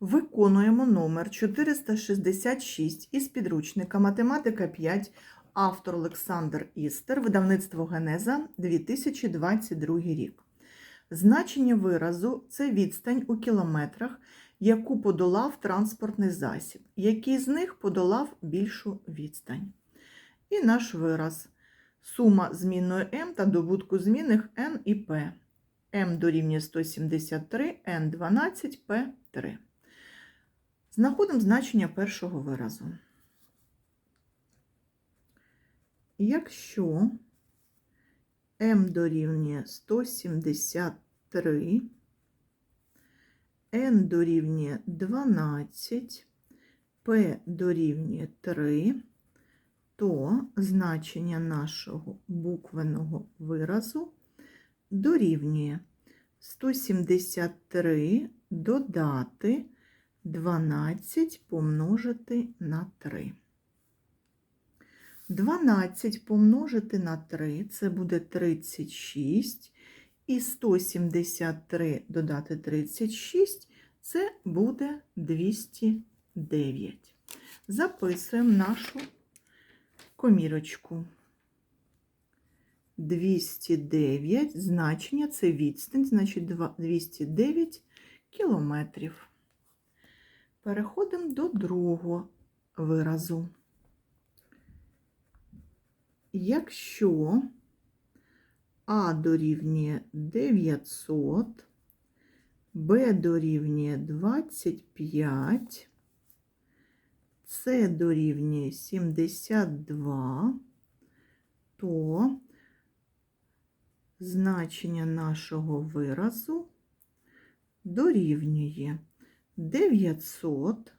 Виконуємо номер 466 із підручника Математика 5, автор Олександр Істер, видавництво Генеза 2022 рік. Значення виразу це відстань у кілометрах, яку подолав транспортний засіб, який з них подолав більшу відстань. І наш вираз сума змінної m та добутку змінних n і p. m дорівнює 173, n 12, p 3. Знаходимо значення першого виразу. Якщо m дорівнює 173, n дорівнює 12, p дорівнює 3, то значення нашого буквеного виразу дорівнює 173 додати 12 помножити на 3. 12 помножити на 3 це буде 36. І 173 додати 36 це буде 209. Записуємо нашу комірочку. 209 значення це відстань, значить 209 кілометрів. Переходимо до другого виразу. Якщо А дорівнює 900, Б дорівнює 25, С дорівнює 72, то значення нашого виразу дорівнює 900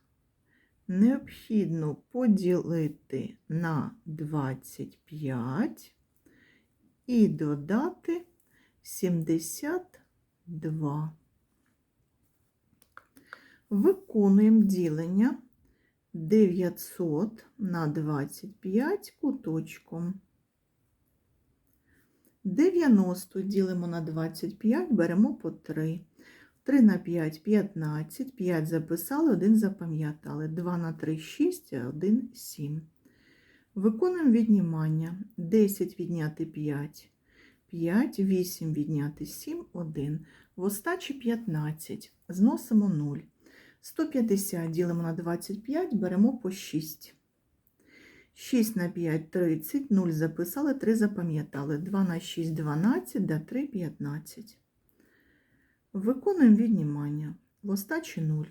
необхідно поділити на 25 і додати 72. Виконуємо ділення 900 на 25 куточком. 90 ділимо на 25, беремо по 3. 3 на 5 15, 5 записали, 1 запам'ятали. 2 на 3 6, 1 7. Виконуємо віднімання. 10 відняти 5, 5, 8 відняти 7, 1. В остачі 15. Зносимо 0. 150 ділимо на 25, беремо по 6. 6 на 5 30, 0 записали, 3 запам'ятали. 2 на 6 12, да 3 15. Виконуємо віднімання. В остачі 0.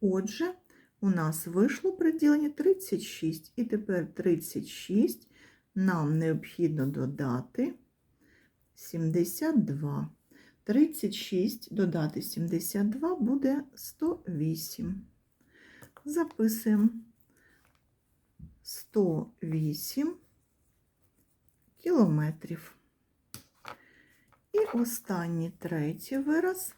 Отже, у нас вийшло при діленні 36. І тепер 36 нам необхідно додати 72. 36 додати 72 буде 108. Записуємо 108 кілометрів. І останній третій вираз.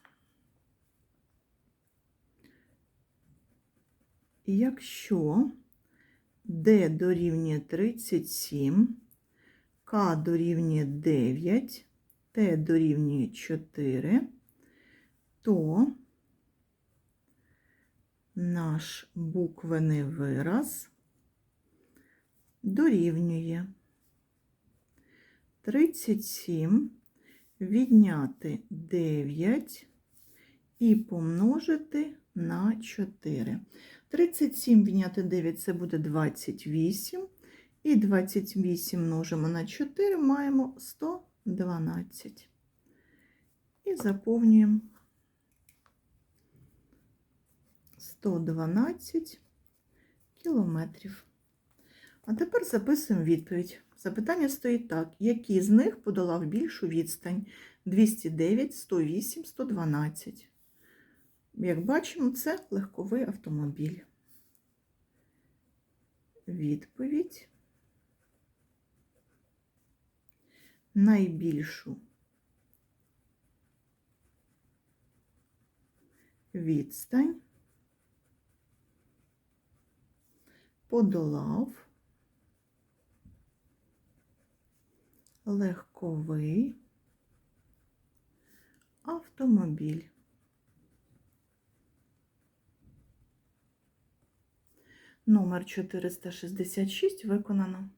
Якщо D дорівнює 37, К дорівнює 9, Т дорівнює 4, то наш буквений вираз дорівнює 37 відняти 9 і помножити на 4. 37 відняти 9 це буде 28. І 28 множимо на 4, маємо 112. І заповнюємо 112 кілометрів. А тепер записуємо відповідь. Запитання стоїть так: які з них подолав більшу відстань? 209, 108, 112. Як бачимо, це легковий автомобіль. Відповідь. Найбільшу відстань подолав легковий автомобіль. Номер 466 виконано.